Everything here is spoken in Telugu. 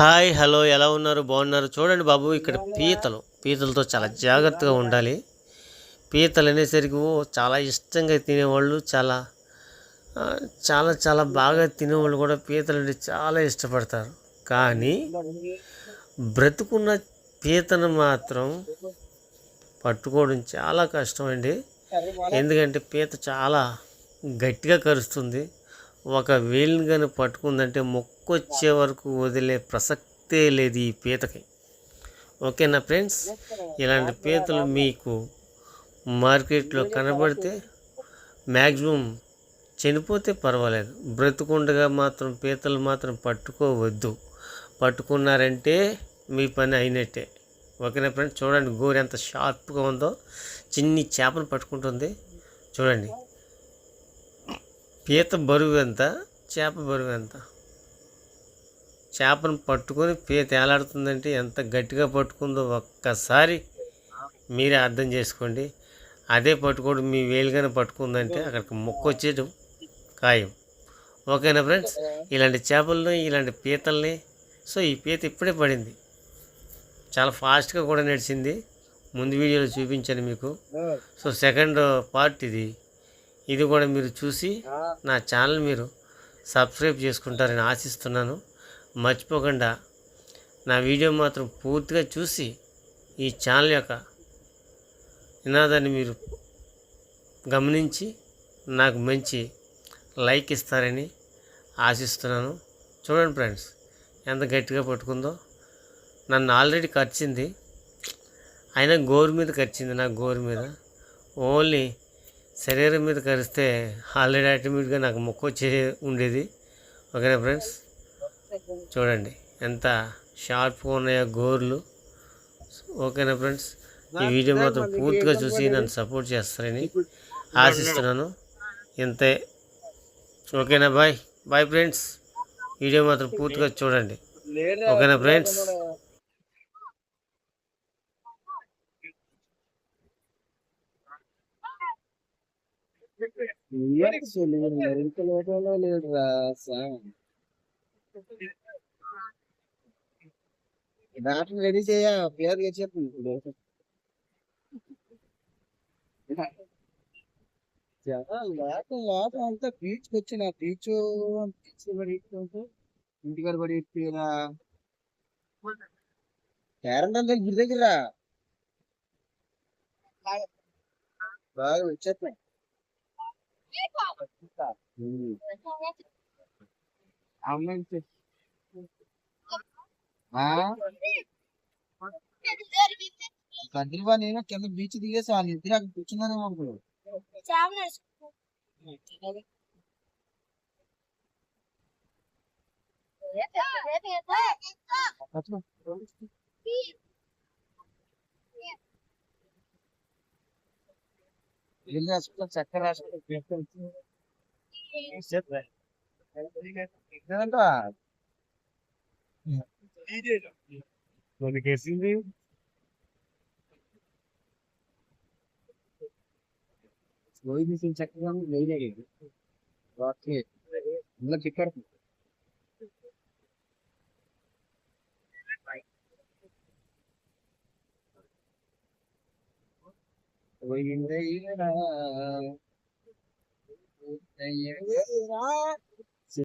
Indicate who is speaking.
Speaker 1: హాయ్ హలో ఎలా ఉన్నారు? బాగున్నారు? చూడండి బాబు ఇక్కడ పీతలు. పీతలతో చాలా జాగ్రత్తగా ఉండాలి. పీతలు అనేసరికి చాలా ఇష్టంగా తినేవాళ్ళు చాలా చాలా చాలా బాగా తినేవాళ్ళు కూడా పీతలు అంటే చాలా ఇష్టపడతారు. కానీ బ్రతుకున్న పీతను మాత్రం పట్టుకోవడం చాలా కష్టం అండి ఎందుకంటే పీత చాలా గట్టిగా కరుస్తుంది. ఒక వేలిని కానీ పట్టుకుందంటే మొక్కొచ్చే వరకు వదిలే ప్రసక్తే లేదు ఈ పీతకి. ఓకేనా ఫ్రెండ్స్? ఇలాంటి పీతలు మీకు మార్కెట్లో కనబడితే మ్యాక్సిమం చనిపోతే పర్వాలేదు. బ్రతుకుండగా మాత్రం పీతలు మాత్రం పట్టుకోవద్దు. పట్టుకున్నారంటే మీ పని అయినట్టే. ఓకేనా ఫ్రెండ్స్? చూడండి గోరు ఎంత షార్ప్గా ఉందో. చిన్ని చేపను పట్టుకుంటుంది. చూడండి. పీత బరువు ఎంత? చేప బరువు ఎంత? చేపను పట్టుకొని పీత ఏలాడుతుందంటే ఎంత గట్టిగా పట్టుకుందో ఒక్కసారి మీరే అర్థం చేసుకోండి. అదే పట్టుకోవడం మీ వేలుగానే పట్టుకుందంటే అక్కడికి మొక్క వచ్చేయడం ఖాయం. ఓకేనా ఫ్రెండ్స్? ఇలాంటి చేపలను ఇలాంటి పీతల్ని సో ఈ పీత ఇప్పుడే పడింది. చాలా ఫాస్ట్గా కూడా నడిచింది. ముందు వీడియోలో చూపించాను మీకు. సో సెకండ్ పార్ట్ ఇది. ఇది కూడా మీరు చూసి నా ఛానల్ మీరు సబ్స్క్రైబ్ చేసుకుంటారని ఆశిస్తున్నాను. మర్చిపోకుండా నా వీడియో మాత్రం పూర్తిగా చూసి ఈ ఛానల్ యొక్క నినాదాన్ని మీరు గమనించి నాకు మంచి లైక్ ఇస్తారని ఆశిస్తున్నాను. చూడండి ఫ్రెండ్స్ ఎంత గట్టిగా పట్టుకుందో. నన్ను ఆల్రెడీ ఖర్చింది అయినా గోరు మీద ఖర్చింది నా గోరు మీద. ఓన్లీ శరీరం మీద కరిస్తే ఆల్రెడీ ఆటోమేటిక్గా నాకు మొక్క వచ్చే ఉండేది. ఓకేనా ఫ్రెండ్స్? చూడండి ఎంత షార్ప్గా ఉన్నాయో గోర్లు. ఓకేనా ఫ్రెండ్స్? ఈ వీడియో మాత్రం పూర్తిగా చూసి నన్ను సపోర్ట్ చేస్తారని ఆశిస్తున్నాను. ఇంతే. ఓకేనా బాయ్. Bye friends. వీడియో మాత్రం పూర్తిగా చూడండి. ఓకేనా ఫ్రెండ్స్?
Speaker 2: ఇంత డాక్టర్ రెడీ చేయ పేరు చెప్పు అంతా బీచ్కి వచ్చిన బీచ్ బీచ్ పడి ఇంటికాడ పడి పేరెంట్ గుడి దగ్గర బాగా Mm. How many fish? हाँ कंदीवा नहीं ना क्या बीच दिए ये तो ये तो ये तो ये तो చక్కెర రాసుకుంటా ఏంటంటా
Speaker 1: మనకేసింది
Speaker 2: పోయి తీసిన చక్కగా వేయలే ఓకే ఇందులో vì thấy nó thì nhớ gì đó.